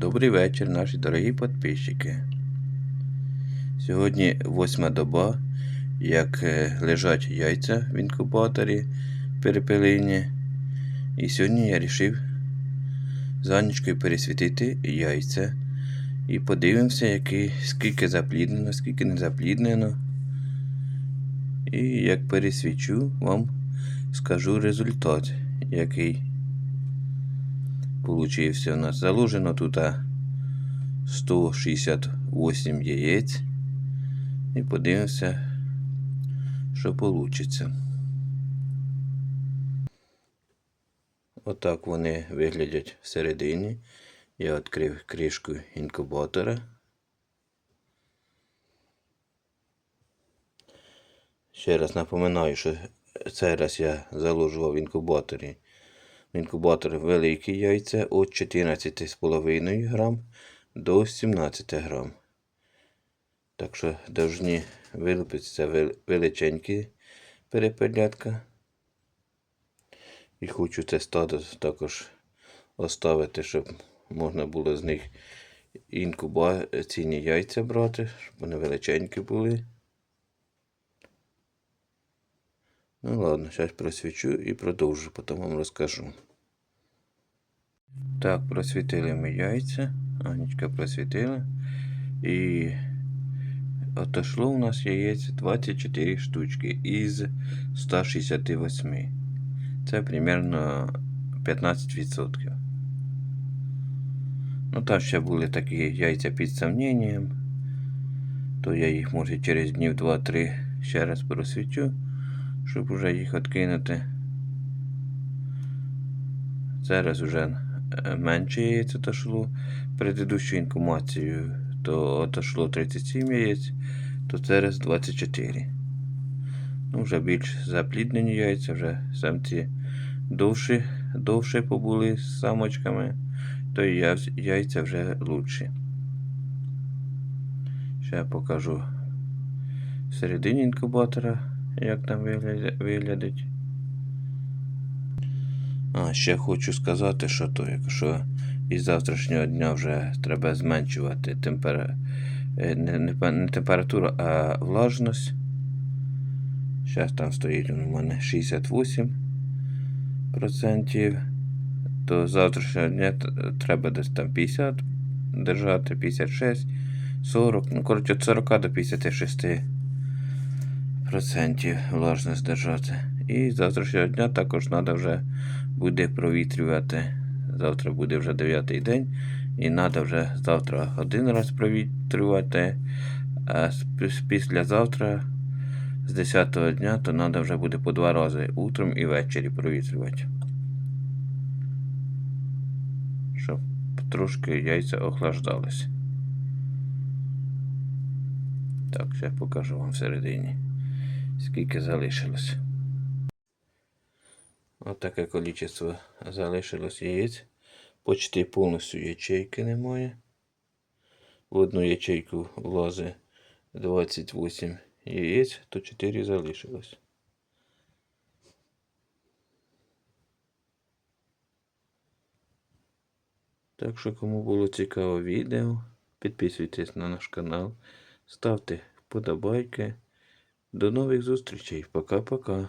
Добрий вечір, наші дорогі підписчики. Сьогодні восьма доба, як е, лежать яйця в інкубаторі перепелині. І сьогодні я вирішив з Анечкою пересвітити яйця. І подивимося, які, скільки запліднено, скільки не запліднено. І як пересвічу, вам скажу результат, який получився у нас. Заложено тут 168 яєць. І подивимося, що вийде. Отак вони виглядять всередині. Я відкрив кришку інкубатора. Ще раз напоминаю, що цей раз я заложував в інкубаторі. В інкубатор великі яйця від 14,5 грам до 17 грам. Так що повинні вилупитися величенькі перепелятка. І хочу це стадо також оставити, щоб можна було з них інкубаційні яйця брати, щоб вони величенькі були. Ну ладно, зараз просвічу і продовжу, потім вам розкажу. Так, просвітили ми яйця. Анечка просвітила. І отошло у нас яєць 24 штучки із 168. Це примерно 15%. Ну, там ще були такі яйця під сомненням. То я їх може через днів 2-3 ще раз просвічу, щоб вже їх відкинути. Зараз вже е, менше яєць отошло. Предыдущу інкумацію то отошло 37 яєць, то зараз 24. Ну, вже більш запліднені яйця, вже самці довші, довше побули з самочками, то яйця вже лучші. Ще я покажу всередині інкубатора, як там вигляд- виглядить. А, ще хочу сказати, що то, якщо із завтрашнього дня вже треба зменшувати темпера... е, не, не, не температуру, а влажність. Зараз там стоїть у мене 68 процентів. То з завтрашнього дня треба десь там 50 держати, 56, 40, ну коротше від 40 до 56 процентів влажність держати. І завтрашнього дня також треба вже буде провітрювати. Завтра буде вже 9 день. І треба вже завтра один раз провітрювати. А післязавтра з 10 дня то треба вже буде по два рази утром і ввечері провітрювати. Щоб трошки яйця охлаждались. Так, ще покажу вам всередині, скільки залишилось. Отаке кількість залишилось яєць. Почти повністю ячейки немає. В одну ячейку влазить 28 яєць, то 4 залишилось. Так що, кому було цікаво відео, підписуйтесь на наш канал, ставте вподобайки. До нових зустрічей. Пока-пока.